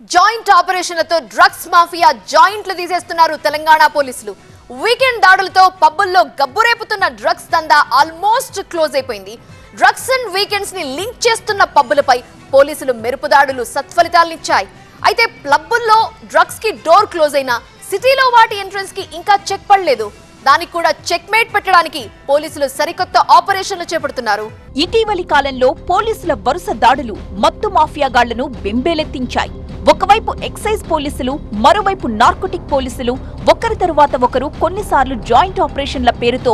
Joint ఆపరేషన్లతో drugs mafia జాయింట్లు తీసేస్తున్నారు తెలంగాణ పోలీసులు. వీకెండ్ దాడులతో పబ్బుల్లో గబ్బురేపుతున్న డ్రగ్స్ దందా ఆల్మోస్ట్ క్లోజ్ అయిపోయింది. డ్రగ్స్ అండ్ వీకెండ్స్ని లింక్ చేస్తున్న పబ్బులపై పోలీసులు మెరుపు దాడులు సత్ఫలితాలనిచ్చాయి. అయితే క్లబ్బుల్లో డ్రగ్స్కి డోర్ క్లోజ్ అయినా సిటీలో వాటి ఎంట్రన్స్కి ఇంకా చెక్ పడలేదు. దానికి కూడా చెక్ మేట్ పెట్టడానికి పోలీసులు సరికొత్త ఆపరేషన్లు చేపడుతున్నారు. ఇటీవలి కాలంలో పోలీసుల వరుస దాడులు మత్తు మాఫియాగాళ్ళను బెంబేలెత్తించాయి. ఒకవైపు ఎక్సైజ్ పోలీసులు మరోవైపు నార్కోటిక్ పోలీసులు. ఒకరి తరువాత ఒకరు కొన్నిసార్లు జాయింట్ ఆపరేషన్ల పేరుతో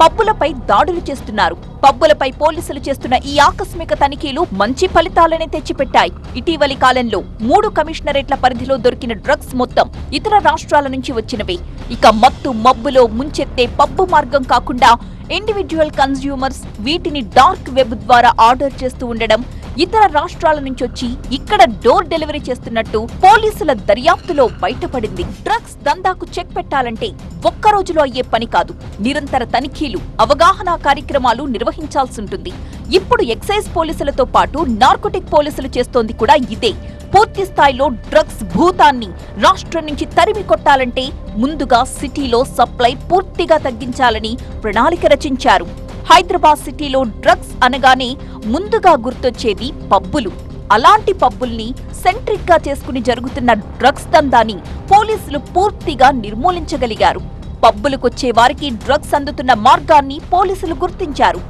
పబ్బులపై దాడులు చేస్తున్నారు. పబ్బులపై పోలీసులు చేస్తున్న ఈ ఆకస్మిక తనిఖీలు మంచి ఫలితాలనే తెచ్చిపెట్టాయి. ఇటీవలి కాలంలో మూడు కమిషనరేట్ల పరిధిలో దొరికిన డ్రగ్స్ మొత్తం ఇతర రాష్ట్రాల నుంచి వచ్చినవే. ఇక మత్తు మబ్బులో ముంచెత్తే పబ్బు మార్గం కాకుండా ఇండివిడ్యువల్ కన్స్యూమర్స్ వీటిని డార్క్ వెబ్ ద్వారా ఆర్డర్ చేస్తూ ఉండడం ఇతర రాష్ట్రాల నుంచి వచ్చి ఇక్కడ డోర్ డెలివరీ చేస్తున్నట్టు పోలీసుల దర్యాప్తులో బయటపడింది. డ్రగ్స్ దందాకు చెక్ పెట్టాలంటే ఒక్క రోజులో అయ్యే పని కాదు. నిరంతర తనిఖీలు అవగాహన కార్యక్రమాలు నిర్వహించాల్సి ఉంటుంది. ఇప్పుడు ఎక్సైజ్ పోలీసులతో పాటు నార్కోటిక్ పోలీసులు చేస్తోంది కూడా ఇదే. పూర్తి స్థాయిలో డ్రగ్స్ భూతాన్ని రాష్ట్రం నుంచి తరిమి కొట్టాలంటే ముందుగా సిటీలో సప్లై పూర్తిగా తగ్గించాలని ప్రణాళిక రచించారు. హైదరాబాద్ సిటీలో డ్రగ్స్ అనగానే ముందుగా గుర్తొచ్చేది పబ్బులు. అలాంటి పబ్బుల్ని సెంట్రిక్గా చేసుకుని జరుగుతున్న డ్రగ్స్ దందాని పోలీసులు పూర్తిగా నిర్మూలించగలిగారు. పబ్బులకొచ్చే వారికి డ్రగ్స్ అందుతున్న మార్గాన్ని పోలీసులు గుర్తించారు.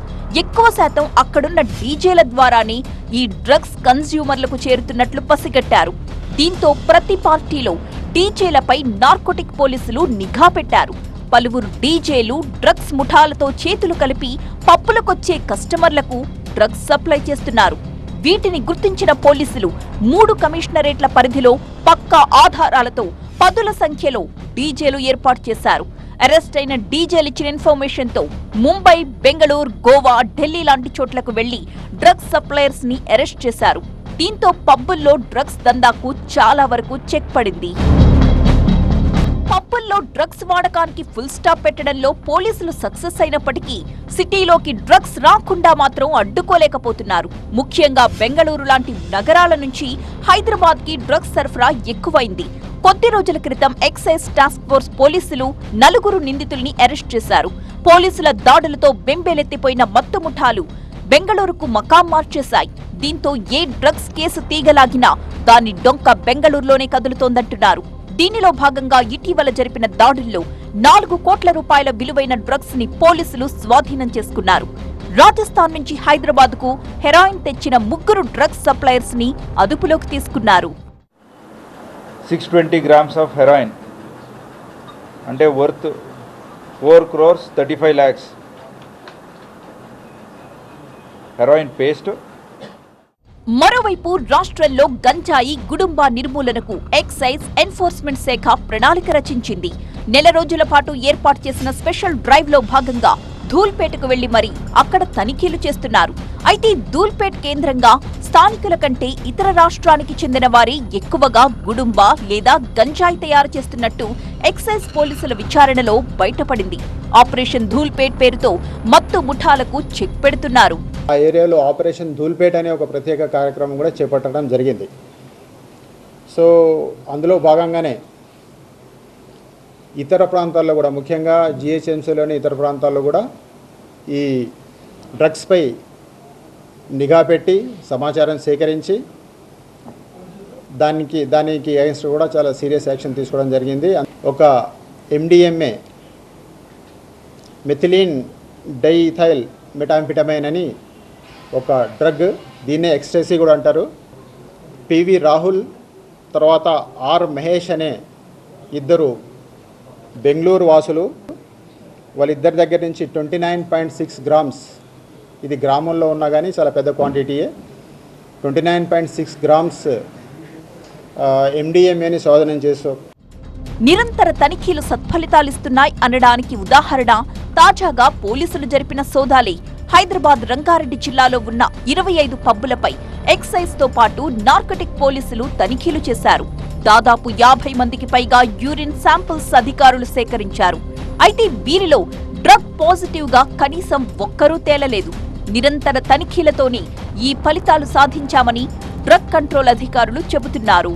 ఎక్కువ శాతం అక్కడున్న డీజేల ద్వారానే ఈ డ్రగ్స్ కన్స్యూమర్లకు చేరుతున్నట్లు పసిగట్టారు. దీంతో ప్రతి పార్టీలో డీజేలపై నార్కోటిక్ పోలీసులు నిఘా పెట్టారు. పలువురు డీజేలు డ్రగ్స్ ముఠాలతో చేతులు కలిపి పప్పులకొచ్చే కస్టమర్లకు డ్రగ్స్ సప్లై చేస్తున్నారు. వీటిని గుర్తించిన పోలీసులు మూడు కమిషనరేట్ల పరిధిలో పక్కా ఆధారాలతో పదుల సంఖ్యలో డీజేలు ఏర్పాటు చేశారు. అరెస్ట్ అయిన డీజేలు ఇచ్చిన ఇన్ఫర్మేషన్తో ముంబై బెంగళూరు గోవా ఢిల్లీ లాంటి చోట్లకు వెళ్ళి డ్రగ్స్ సప్లయర్స్ని అరెస్ట్ చేశారు. దీంతో పబ్బుల్లో డ్రగ్స్ దందాకు చాలా వరకు చెక్ పడింది. పబ్బుల్లో డ్రగ్స్ వాడకానికి ఫుల్ స్టాప్ పెట్టడంలో పోలీసులు సక్సెస్ అయినప్పటికీ సిటీలోకి డ్రగ్స్ రాకుండా మాత్రం అడ్డుకోలేకపోతున్నారు. ముఖ్యంగా బెంగళూరు లాంటి నగరాల నుంచి హైదరాబాద్కి డ్రగ్స్ సరఫరా ఎక్కువైంది. కొద్ది రోజుల క్రితం ఎక్సైజ్ టాస్క్ ఫోర్స్ పోలీసులు నలుగురు నిందితుల్ని అరెస్ట్ చేశారు. పోలీసుల దాడులతో బెంబేలెత్తిపోయిన మత్తు ముఠాలు బెంగళూరుకు మకాం మార్చేశాయి. దీంతో ఏ డ్రగ్స్ కేసు తీగలాగినా దాని డొంక బెంగళూరులోనే కదులుతోందంటున్నారు. దీనిలో భాగంగా ఇటీవల జరిపిన దాడుల్లో నాలుగు కోట్ల రూపాయల విలువైన డ్రగ్స్ని పోలీసులు స్వాధీనం చేసుకున్నారు. రాజస్థాన్ నుంచి హైదరాబాద్కు హెరాయిన్ తెచ్చిన ముగ్గురు డ్రగ్స్ సప్లయర్స్ని అదుపులోకి తీసుకున్నారు. Six twenty grams of heroin అంటే worth four crores thirty five lakhs heroin paste మరోవైపు రాష్ట్రంలో గంజాయి గుడుంబా నిర్మూలనకు ఎక్సైజ్ ఎన్ఫోర్స్మెంట్ శాఖ ప్రణాళిక రచించింది. నెల రోజుల పాటు ఏర్పాటు చేసిన స్పెషల్ డ్రైవ్లో భాగంగా ధూల్పేటకు వెళ్ళి మరీ అక్కడ తనిఖీలు చేస్తున్నారు. అయితే ధూల్పేట్ కేంద్రంగా స్థానికుల కంటే ఇతర రాష్ట్రానికి చెందిన వారే ఎక్కువగా గుడుంబా లేదా గంజాయి తయారు చేస్తున్నట్టు ఎక్సైజ్ పోలీసుల విచారణలో బయటపడింది. ఆపరేషన్ ధూల్పేట్ పేరుతో మత్తు ముఠాలకు చెక్ పెడుతున్నారు. ఆ ఏరియాలో ఆపరేషన్ ధూల్పేట్ అనే ఒక ప్రత్యేక కార్యక్రమం కూడా చేపట్టడం జరిగింది. సో అందులో భాగంగానే ఇతర ప్రాంతాల్లో కూడా ముఖ్యంగా జిహెచ్ఎంసీలోని ఇతర ప్రాంతాల్లో కూడా ఈ డ్రగ్స్పై నిఘా పెట్టి సమాచారం సేకరించి దానికి దానికి అగెన్స్ట్ కూడా చాలా సీరియస్ యాక్షన్ తీసుకోవడం జరిగింది. ఒక ఎండిఎంఏ మెథిలీన్ డైథైల్ మెటాంఫిటమైన్ అని ఒక డ్రగ్ దీన్నే ఎక్స్టెసీ కూడా అంటారు. పివి రాహుల్ తర్వాత ఆర్ మహేష్ అనే ఇద్దరు బెంగళూరు వాసులు. వాళ్ళిద్దరి దగ్గర నుంచి twenty nine point six grams ఇది గ్రామంలో ఉన్నా కానీ చాలా పెద్ద క్వాంటిటీయే. Twenty nine point six grams ఎండిఎంఏని శోధనం చేస్తూ నిరంతర తనిఖీలు సత్ఫలితాలిస్తున్నాయి అనడానికి ఉదాహరణ తాజాగా పోలీసులు జరిపిన సోదాలే. హైదరాబాద్ రంగారెడ్డి జిల్లాలో ఉన్న ఇరవై ఐదు పబ్బులపై ఎక్సైజ్తో పాటు నార్కటిక్ పోలీసులు తనిఖీలు చేశారు. దాదాపు యాభై మందికి పైగా యూరిన్ శాంపిల్స్ అధికారులు సేకరించారు. అయితే వీరిలో డ్రగ్ పాజిటివ్గా కనీసం ఒక్కరూ తేలలేదు. నిరంతర తనిఖీలతోనే ఈ ఫలితాలు సాధించామని డ్రగ్ కంట్రోల్ అధికారులు చెబుతున్నారు.